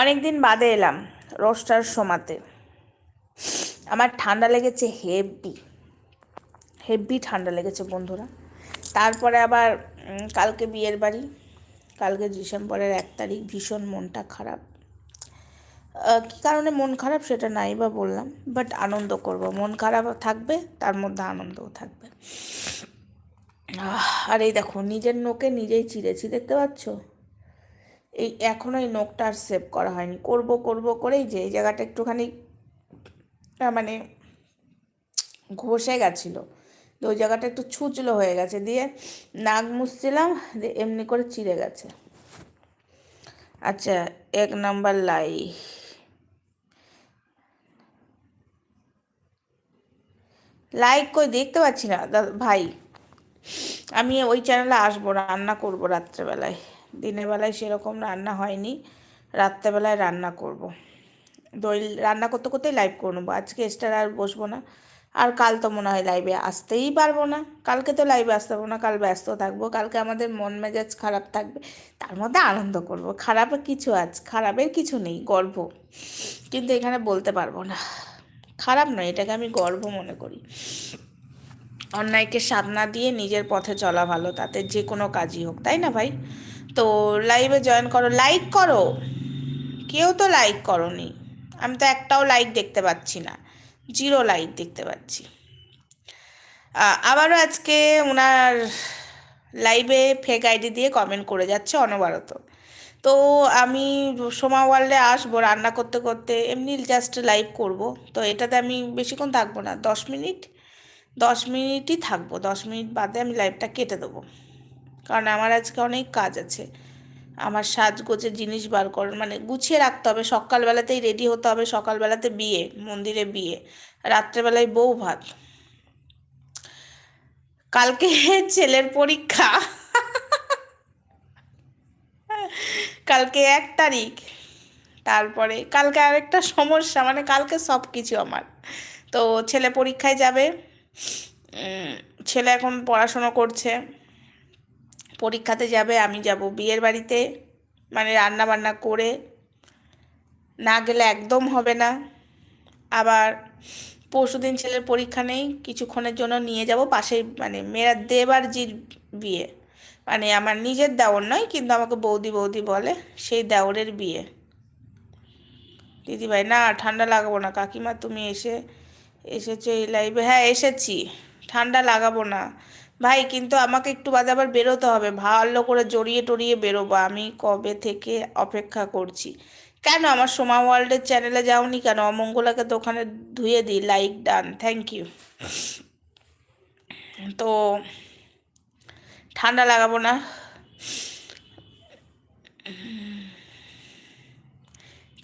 অনেক দিন বাদে এলাম রোস্টার সোমাতে। আমার ঠান্ডা লেগেছে হেভি হেভি ঠান্ডা লেগেছে বন্ধুরা। তারপরে আবার কালকে বিয়ের বাড়ি, কালকে ডিসেম্বরের এক তারিখ ভীষণ মনটা খারাপ। কী কারণে মন খারাপ সেটা নাই বা বললাম বাট আনন্দ করব। মন খারাপ থাকবে, তার মধ্যে আনন্দও থাকবে। আর এই দেখো, নিজের নোকে নিজেই চিড়েছি, দেখতে পাচ্ছ? এই এখনও এই নোকটা আর সেভ করা হয়নি। করব করব করেই যে এই জায়গাটা একটুখানি মানে ঘষে গেছিল। তো ওই জায়গাটা একটু ছুচলো হয়ে গেছে, দিয়ে নাক মুছছিলাম, দিয়ে এমনি করে চিড়ে গেছে। আচ্ছা এক নাম্বার লাই। লাইক কই দেখতে পাচ্ছি না। ভাই, আমি ওই চ্যানেলে আসব, রান্না করব রাত্রেবেলায়। দিনের বেলায় সেরকম রান্না হয়নি রাত্রেবেলায় রান্না করব। ওই রান্না করতে করতেই লাইভ করে নেব। আজকে এক্সট্রা আর বসবো না। আর কাল তো মনে হয় লাইভে আসতেই পারব না। কালকে তো লাইভে আসতে পারব না, কাল ব্যস্ত থাকব। কালকে আমাদের মন মেজাজ খারাপ থাকবে, তার মধ্যে আনন্দ করব। খারাপ কিছু আছে খারাপের কিছু নেই, গর্ব। কিন্তু এখানে বলতে পারব না। খারাপ নয়, এটাকে আমি গর্ব মনে করি। অন্যায়কে সাথ না দিয়ে নিজের পথে চলা ভালো, তাতে যে কোনো কাজই হোক, তাই না ভাই? তো লাইভে জয়েন করো। লাইক করো। কেউ তো লাইক করনি। আমি তো একটাও লাইক দেখতে পাচ্ছি না। জিরো লাইক দেখতে পাচ্ছি। আবারও আজকে ওনার লাইভে ফেক আইডি দিয়ে কমেন্ট করে যাচ্ছে অনবরত। তো আমি সোমা ওয়ার্ল্ডে আসব রান্না করতে করতে, এমনি জাস্ট লাইভ করব। তো এটাতে আমি বেশিক্ষণ থাকব না। দশ মিনিট, দশ মিনিটই থাকব। দশ মিনিট বাদে আমি লাইভটা কেটে দেবো। কারণ আমার আজকে অনেক কাজ আছে। আমার সাজগোজের জিনিস বার কর মানে গুছিয়ে রাখতে হবে। সকালবেলাতেই রেডি হতে হবে, সকালবেলাতে বিয়ে, মন্দিরে বিয়ে, রাত্রেবেলায় বউ ভাত। কালকে ছেলের পরীক্ষা। কালকে এক তারিখ। তারপরে কালকে আরেকটা সমস্যা মানে কালকে সব কিছু আমার। তো ছেলে পরীক্ষায় যাবে। ছেলে এখন পড়াশোনা করছে। পরীক্ষাতে যাবে, আমি যাব। বিয়ের বাড়িতে মানে রান্না বান্না করে না গেলে একদম হবে না। আবার পরশুদিন ছেলের পরীক্ষা নেই, কিছুক্ষণের জন্য নিয়ে যাব পাশেই মানে মেয়েরা দেবারজির বিয়ে। মানে আমার নিজের দেওর নয়, কিন্তু আমাকে বৌদি বৌদি বলে সেই দেওরের বিয়ে। দিদিভাই, না, ঠান্ডা লাগাবো না। কাকিমা, তুমি এসে, এসেছ এই লাইভে হ্যাঁ এসেছি। ঠান্ডা লাগাবো না। ভাই, কিন্তু আমাকে একটু বাদে আবার বেরোতে হবে। ভালো করে জড়িয়ে টড়িয়ে বেরোবো। আমি কবে থেকে অপেক্ষা করছি? কেন আমার সোমা ওয়ার্ল্ডের চ্যানেলে যাওনি কেন? অমঙ্গলাকে তো ওখানে ধুয়ে দিই। Like, done. থ্যাংক ইউ তো ঠান্ডা লাগাবো না।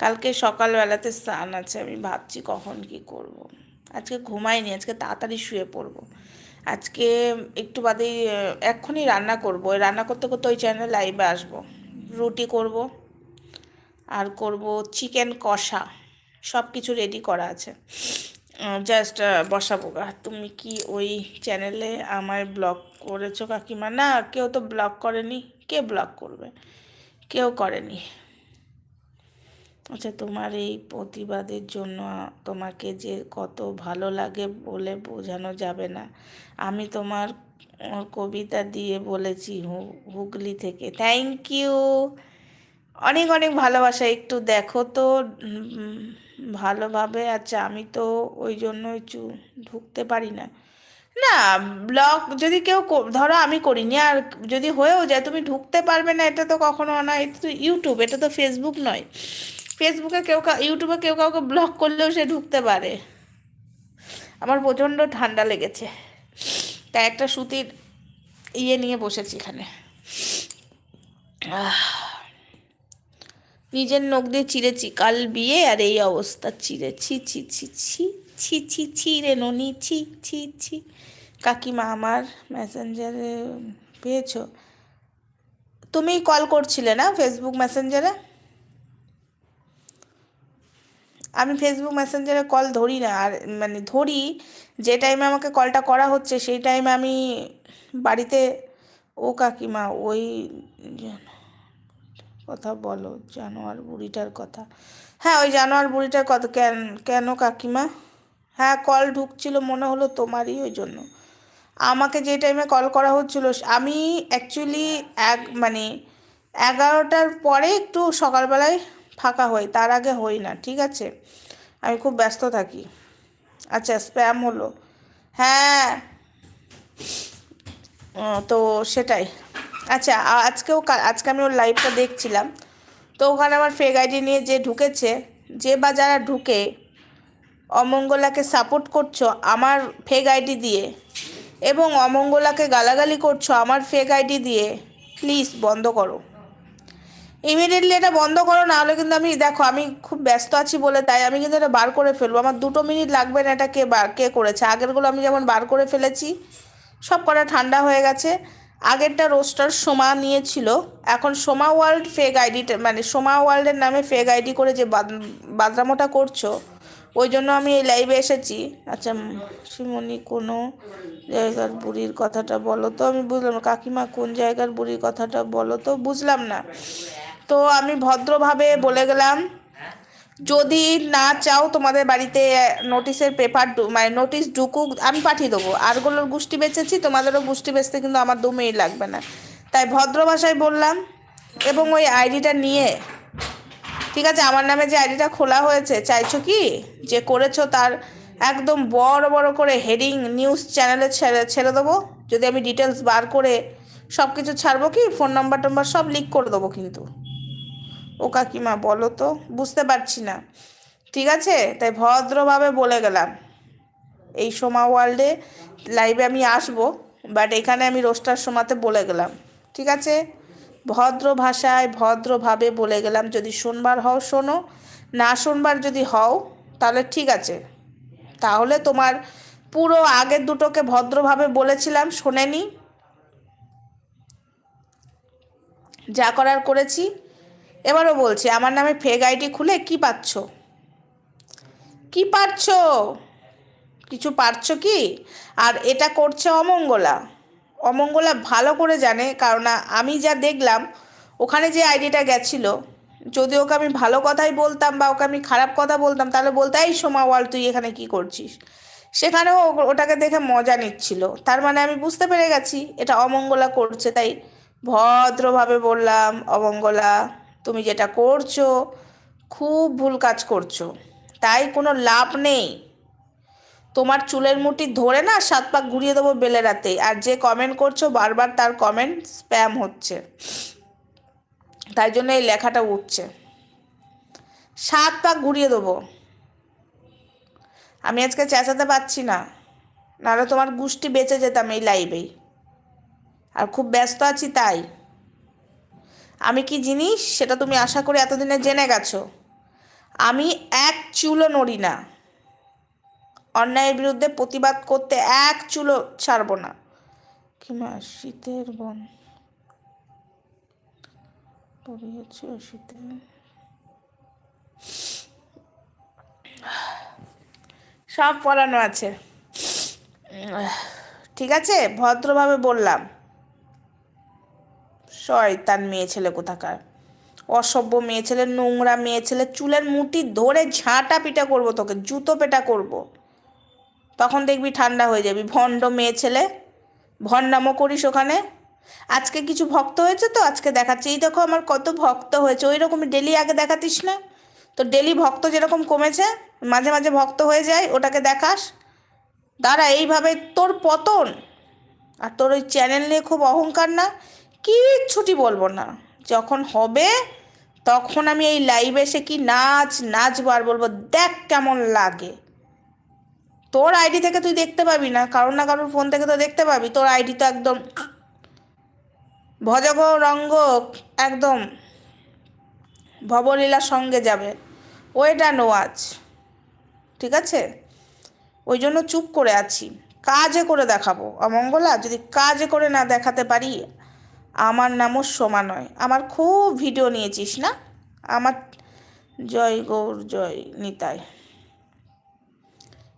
কালকে সকালবেলাতে স্নান আছে। আমি ভাবছি কখন কি করব। আজকে ঘুমাইনি। আজকে তাড়াতাড়ি শুয়ে পড়ব। আজকে একটু বাদেই এক্ষুনি রান্না করব। ওই রান্না করতে করতে ওই চ্যানেল লাইভে আসব। রুটি করব, আর করব চিকেন কষা। সব কিছু রেডি করা আছে। জাস্ট বসাবো গা। তুমি কি ওই চ্যানেলে আমায় ব্লগ করেছ কাকিমা? না, কেউ তো ব্লগ করেনি। কে ব্লগ করবে? কেউ করেনি। আচ্ছা তোমার এই প্রতিবাদের জন্য তোমাকে যে কত ভালো লাগে বলে বোঝানো যাবে না। আমি তোমার কবিতা দিয়ে বলেছি হুগলি থেকে। থ্যাংক ইউ অনেক অনেক ভালোবাসা। একটু দেখো তো ভালোভাবে। আচ্ছা আমি তো ওই জন্য একটু ঢুকতে পারি না। না ব্লগ যদি কেউ ধরো আমি করিনি, আর যদি হয়েও যায়, তুমি ঢুকতে পারবে না, এটা তো কখনো না এটা তো ইউটিউব এটা তো ফেসবুক নয়। ফেসবুকে কেউ ইউটিউবে কেউ কাউকে ব্লগ করলেও সে ঢুকতে পারে। আমার প্রচণ্ড ঠান্ডা লেগেছে। তাই একটা সুতির ইয়ে নিয়ে বসেছি এখানে। নিজের নখ দিয়ে চিড়েছি কাল বিয়ে আর এই অবস্থা চিড়েছি ছি ছি ছি ছি ছি ছি রে ননি, ছি ছি ছি। কাকিমা আমার মেসেঞ্জারে পেয়েছ? তুমি কল করছিলে না ফেসবুক মেসেঞ্জারে আমি ফেসবুক মেসেঞ্জারে কল ধরি না। আর মানে ধরি, যে টাইমে আমাকে কলটা করা হচ্ছে, সেই টাইমে আমি বাড়িতে, ও কাকিমা, ওই কথা বলো, জানোয়ার বুড়িটার কথা। হ্যাঁ ওই জানোয়ার বুড়িটার কথা, কেন কেন কাকিমা? হ্যাঁ কল ঢুকছিল, মনে হলো তোমারই ওই জন্য। আমাকে যে টাইমে কল করা হচ্ছিল, আমি অ্যাকচুয়ালি এক মানে এগারোটার পরে একটু সকালবেলায় ফাঁকা হই তার আগে হই না, ঠিক আছে? আমি খুব ব্যস্ত থাকি। আচ্ছা স্প্যাম হলো। হ্যাঁ। তো সেটাই। আচ্ছা আজকেও আজকে আমি ওর লাইভটা দেখছিলাম। তো ওখানে আমার ফেক আইডি নিয়ে যে ঢুকেছে, যে বা যারা ঢুকে অমঙ্গলাকে সাপোর্ট করছ আমার ফেক আইডি দিয়ে এবং অমঙ্গলাকে গালাগালি করছ আমার ফেক আইডি দিয়ে প্লিজ বন্ধ করো। ইমিডিয়েটলি এটা বন্ধ করো না হলে কিন্তু আমি, দেখো, আমি খুব ব্যস্ত আছি বলে তাই আমি কিন্তু এটা বার করে ফেলব। আমার দুটো মিনিট লাগবে না এটা কে বার, কে করেছে। আগেরগুলো আমি যেমন বার করে ফেলেছি, সব কটা ঠান্ডা হয়ে গেছে। আগেরটা রোস্টার সোমা নিয়েছিল। এখন সোমা ওয়ার্ল্ড ফেক আইডিটা মানে সোমা ওয়ার্ল্ডের নামে ফেক আইডি করে যে বাদ- বাদরামোটা করছ, ওই জন্য আমি এই লাইভে এসেছি। আচ্ছা শিমনি, কোনো জায়গার বুড়ির কথাটা বলো তো, আমি বুঝলাম কাকিমা কোন জায়গার বুড়ির কথাটা বলো তো, বুঝলাম না। তো আমি ভদ্রভাবে বলে গেলাম, যদি না চাও তোমাদের বাড়িতে নোটিশের পেপার মানে নোটিশ ঢুকুক, আমি পাঠিয়ে দেবো। আরগুলোর গোষ্ঠী বেচেছি, তোমাদেরও গোষ্ঠী বেচতে কিন্তু আমার দু মিনিট লাগবে না। তাই ভদ্র ভাষায় বললাম, এবং ওই আইডিটা নিয়ে, ঠিক আছে, আমার নামে যে আইডিটা খোলা হয়েছে, চাইছো কি? যে করেছ তার একদম বড় বড় করে হেডিং নিউজ চ্যানেলে ছেড়ে ছেড়ে দেবো। যদি আমি ডিটেলস বার করে সব কিছু ছাড়বো কি ফোন নাম্বার টাম্বার সব লিক করে দেবো কিন্তু। ও কাকিমা, বলো তো, বুঝতে পারছি না। ঠিক আছে? তাই ভদ্রভাবে বলে গেলাম। এই সোমা ওয়ার্ল্ডে লাইভে আমি আসব বাট এখানে আমি রোস্টার সোমাতে বলে গেলাম। ঠিক আছে? ভদ্র ভাষায় ভদ্রভাবে বলে গেলাম, যদি শোনবার হও, শোনো। না শোনবার যদি হও, তাহলে ঠিক আছে। তাহলে তোমার পুরো আগের দুটোকে ভদ্রভাবে বলেছিলাম শোনেনি যা করার করেছি। এবারও বলছি, আমার নামে ফেক আইডি খুলে কি পাচ্ছ? কি পাচ্ছ কিছু পারছ কি? আর এটা করছে অমঙ্গলা। অমঙ্গলা ভালো করে জানে, কারণ আমি যা দেখলাম, ওখানে যে আইডিটা গেছিল, যদি ওকে আমি ভালো কথাই বলতাম বা ওকে আমি খারাপ কথা বলতাম, তাহলে বলতে, এই সোমা ওয়াল, তুই এখানে কি করছিস? সেখানেও ওটাকে দেখে মজা নিচ্ছিল। তার মানে আমি বুঝতে পেরে গেছি, এটা অমঙ্গলা করছে, তাই ভদ্রভাবে বললাম, অমঙ্গলা তুমি যেটা করছ, খুব ভুল কাজ করছ। তাই কোনো লাভ নেই। তোমার চুলের মুঠি ধরে না সাত পাক ঘুরিয়ে দেবো বেলে রাতে আর যে কমেন্ট করছ, বারবার তার কমেন্ট স্প্যাম হচ্ছে। তাই জন্য এই লেখাটা উঠছে। সাত পাক ঘুরিয়ে দেবো। আমি আজকে চেঁচাতে পারছি না। নাহলে তোমার গুষ্টি বেঁচে যেতাম এই লাইভেই আর খুব ব্যস্ত আছি তাই। আমি কি জিনিস? সেটা তুমি আশা করি এতদিনে জেনে গেছো। আমি এক চুলও নড়ি না। অন্যায়ের বিরুদ্ধে প্রতিবাদ করতে এক চুলো ছাড়বো না। কিমা শীতের বন সব পড়ানো আছে। ঠিক আছে? ভদ্রভাবে বললাম। শয়তান মেয়ে ছেলে কোথাকার? অসভ্য মেয়ে ছেলে, নোংরা মেয়ে ছেলে, চুলের মুঠি ধরে ঝাঁটা পিটা করব তোকে, জুতো পেটা করব। তখন দেখবি ঠান্ডা হয়ে যাবি। ভণ্ড মেয়ে ছেলে, ভণ্ডামো করিস ওখানে? আজকে কিছু ভক্ত হয়েছে তো? আজকে দেখাচ্ছে। এই দেখো আমার কত ভক্ত হয়েছে। ওই রকমই ডেলি আগে দেখাতিস না? তো ডেলি ভক্ত যেরকম কমেছে, মাঝে মাঝে ভক্ত হয়ে যায়, ওটাকে দেখাস। দাঁড়া, এইভাবে তোর পতন। আর তোর ওই চ্যানেল নিয়ে খুব অহংকার না? কিচ্ছুটি বলব না। যখন হবে, তখন আমি এই লাইভে এসে কি নাচ, নাচবো আর বলব, দেখ কেমন লাগে। তোর আইডি থেকে তুই দেখতে পাবি না, কারোর না কারোর ফোন থেকে তো দেখতে পাবি। তোর আইডি তো একদম ভজগ রঙ্গ একদম ভবলীলার সঙ্গে যাবে। ওয়েটা নোয়াজ ঠিক আছে? ওই জন্য চুপ করে আছি। কাজে করে দেখাবো। অমঙ্গলা, যদি কাজে করে না দেখাতে পারি আমার নামও সোমা নয়। আমার খুব ভিডিও নিয়েছিস না? আমার জয় গৌর, জয় নিতাই।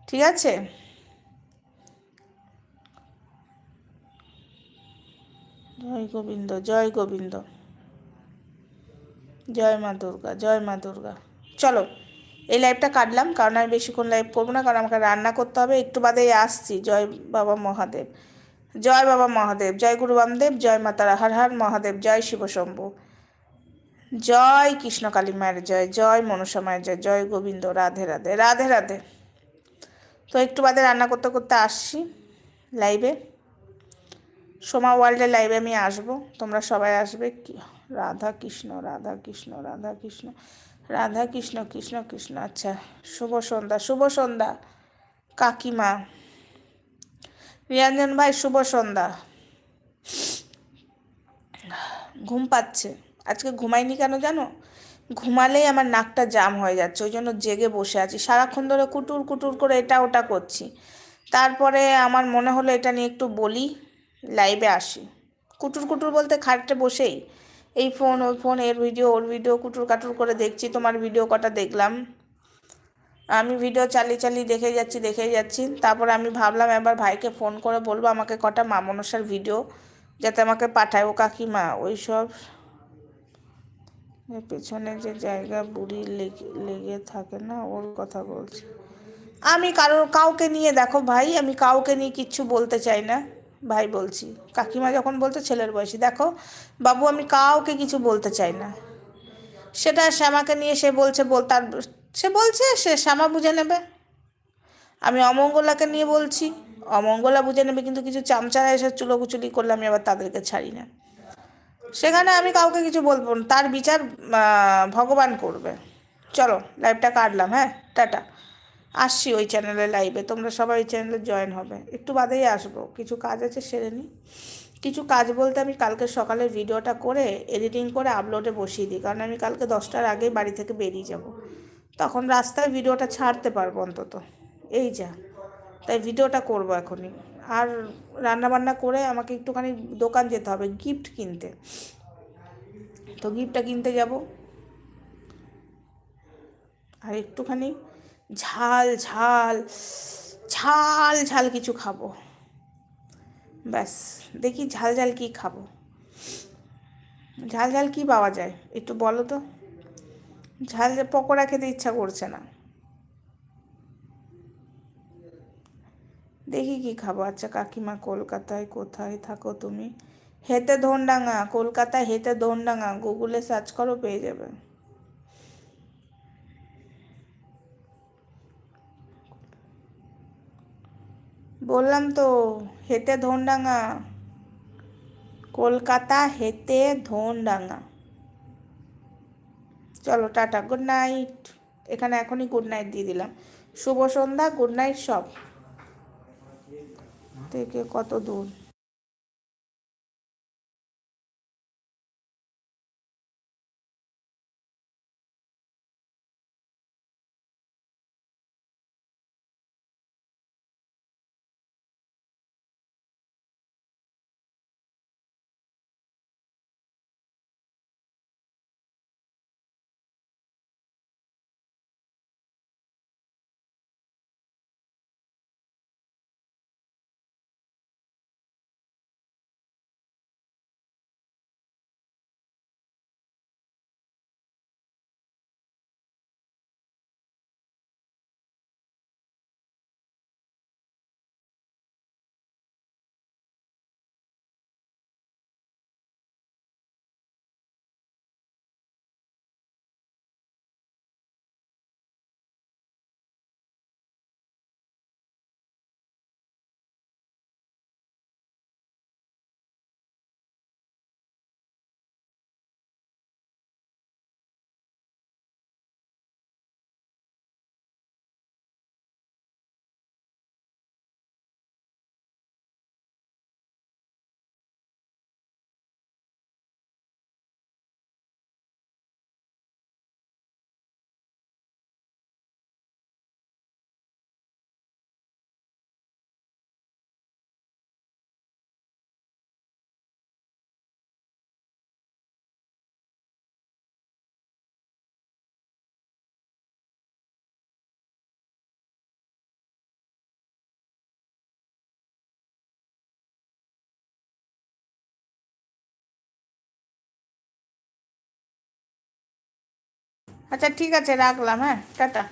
ঠিক আছে? জয় গোবিন্দ জয় গোবিন্দ। জয় মা দুর্গা, জয় মা দুর্গা। চলো, এই লাইভটা কাটলাম, কারণ আমি বেশিক্ষণ লাইভ করব না, কারণ আমাকে রান্না করতে হবে। একটু বাদেই আসছি, জয় বাবা মহাদেব। জয় বাবা মহাদেব, জয় গুরু বামদেব, জয় মাতারা হর হর, মহাদেব জয় শিবশম্ভু জয় কৃষ্ণ কালী মায়ের জয় জয় মনসা মায়ের জয় জয় গোবিন্দ, রাধে রাধে রাধে রাধে। তো একটু বাদে রান্না করতে করতে আসছি লাইভে সোমা ওয়ার্ল্ডের লাইভে আমি আসব, তোমরা সবাই আসবে রাধা কৃষ্ণ রাধা কৃষ্ণ রাধা কৃষ্ণ রাধা কৃষ্ণ কৃষ্ণ কৃষ্ণ আচ্ছা শুভ সন্ধ্যা শুভ সন্ধ্যা, কাকিমা। রিয়াঞ্জন ভাই, শুভ সন্ধ্যা। ঘুম পাচ্ছে। আজকে ঘুমাইনি কেন জানো? ঘুমালেই আমার নাকটা জাম হয়ে যাচ্ছে, ওই জন্য জেগে বসে আছি। সারাক্ষণ ধরে কুটুর কুটুর করে এটা ওটা করছি। তারপরে আমার মনে হলো এটা নিয়ে একটু বলি লাইভে আসি। কুটুর কুটুর বলতে খাটে বসেই। এই ফোন ওই ফোন এর ভিডিও ওর ভিডিও কুটুর কাটুর করে দেখছি, তোমার ভিডিও কটা দেখলাম। আমি ভিডিও চালিয়ে চালিয়ে দেখে যাচ্ছি দেখে যাচ্ছি। তারপর আমি ভাবলাম এবার ভাইকে ফোন করে বলব আমাকে কটা মা মনসার ভিডিও যাতে আমাকে পাঠায়। ও কাকিমা ওই সব পেছনে যে জায়গা বুড়ি লেগে লেগে থাকে না, ওর কথা বলছি। আমি কারোর, কাউকে নিয়ে দেখো ভাই, আমি কাউকে নিয়ে কিচ্ছু বলতে চাই না। ভাই বলছি, কাকিমা যখন বলতো ছেলের বয়সী, দেখো বাবু আমি কাউকে কিছু বলতে চাই না। সেটা শ্যামাকে নিয়ে সে বলছে, বল, তার সে বলছে, সে শ্যামা বুঝে নেবে। আমি অমঙ্গলাকে নিয়ে বলছি, অমঙ্গলা বুঝে নেবে, কিন্তু কিছু চামচারা এসে চুলোকুচুলি করলে আমি আবার তাদেরকে ছাড়ি না। সেখানে আমি কাউকে কিছু বলব না, তার বিচার ভগবান করবে। চলো লাইভটা কাটলাম হ্যাঁ? টাটা। আসছি ওই চ্যানেলে লাইভে তোমরা সবাই ওই চ্যানেলে জয়েন হবে। একটু বাদেই আসব, কিছু কাজ আছে সেরে নিই কিছু কাজ বলতে আমি কালকে সকালে ভিডিওটা করে এডিটিং করে আপলোডে বসিয়ে দিই, কারণ আমি কালকে দশটার আগেই বাড়ি থেকে বেরিয়ে যাব। তখন রাস্তায় ভিডিওটা ছাড়তে পারব অন্তত। এই যা। তাই ভিডিওটা করব এখনই। আর রান্নাবান্না করে আমাকে একটুখানি দোকান যেতে হবে, গিফট কিনতে। তো গিফটটা কিনতে যাব। আর একটুখানি ঝাল ঝাল ঝাল ঝাল কিছু খাব। ব্যাস, দেখি ঝাল ঝাল কী খাব। ঝাল ঝাল কী পাওয়া যায়, একটু বলো তো। ঝাল পকোড়া খেতে ইচ্ছা করছে না। দেখি কি খাব? আচ্ছা কাকিমা কলকাতায় কোথায় থাকো তুমি? হেতে ধনডাঙ্গা কলকাতায় হেতে ধনডাঙ্গা গুগলে সার্চ করো, পেয়ে যাবে। বললাম তো হেতে ধনডাঙ্গা কলকাতা হেতে ধনডাঙ্গা চলো, টাটা গুড নাইট এখানে এখনই গুড নাইট দিয়ে দিলাম। শুভ সন্ধ্যা গুড নাইট সব। থেকে কত দূর? আচ্ছা ঠিক আছে রাখলাম হ্যাঁ টাটা